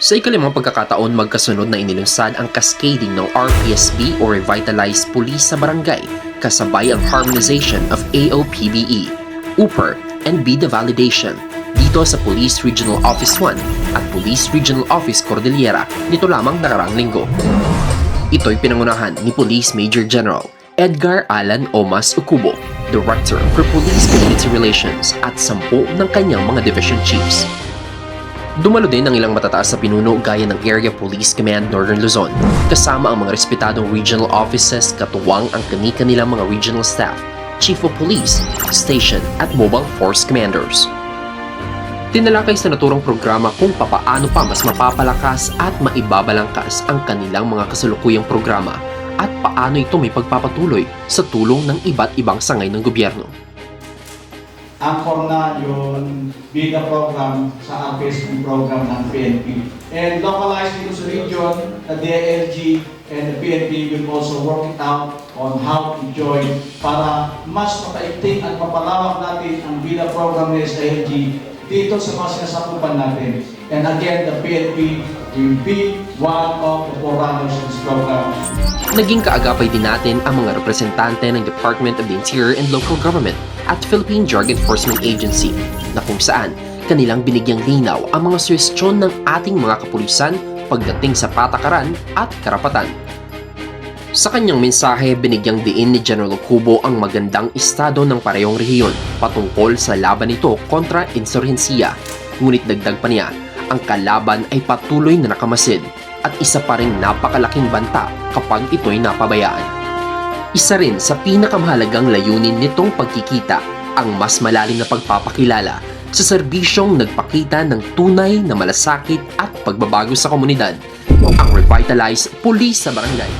Sa ikalimang pagkakataon, magkasunod na inilunsad ang cascading ng RPSB o Revitalized Police sa barangay, kasabay ang harmonization of AOPBE, UPER, and BIDA validation dito sa Police Regional Office 1 at Police Regional Office Cordillera nito lamang nakarang linggo. Ito'y pinangunahan ni Police Major General Edgar Alan Omas Ukubo, Director for Police Community Relations at sampu ng kanyang mga division chiefs. Dumalo din ang ilang matataas sa pinuno gaya ng Area Police Command Northern Luzon, kasama ang mga respetadong regional offices katuwang ang kani-kanilang mga regional staff, Chief of Police, Station at Mobile Force Commanders. Tinalakay sa naturang programa kung papaano pa mas mapapalakas at maibabalangkas ang kanilang mga kasalukuyang programa at paano ito may pagpapatuloy sa tulong ng iba't ibang sangay ng gobyerno. Angkor na yung BIDA program sa RPSP program ng PNP. And localized dito sa region, the DILG and the PNP will also work it out on how to join para mas makaigting at mapalawak natin ang BIDA program ng SILG dito sa mga sinasakupan natin. And again, the PNP will be one of the forerunners program. Naging kaagapay din natin ang mga representante ng Department of the Interior and Local Government at Philippine Drug Enforcement Agency na kung saan kanilang binigyang linaw ang mga suwestyon ng ating mga kapulisan pagdating sa patakaran at karapatan. Sa kanyang mensahe, binigyang diin ni General Kubo ang magandang estado ng parehong rehiyon patungkol sa laban nito kontra insurhensiya. Ngunit dagdag pa niya, ang kalaban ay patuloy na nakamasid at isa pa ring napakalaking banta kapag ito'y napabayaan. Isa rin sa pinakamahalagang layunin nitong pagkikita ang mas malalim na pagpapakilala sa serbisyong nagpakita ng tunay na malasakit at pagbabago sa komunidad, ang Revitalized Police sa Barangay.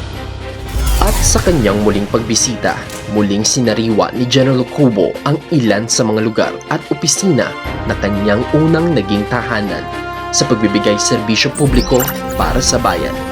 At sa kanyang muling pagbisita, muling sinariwa ni General Kubo ang ilan sa mga lugar at opisina na kanyang unang naging tahanan sa pagbibigay serbisyo publiko para sa bayan.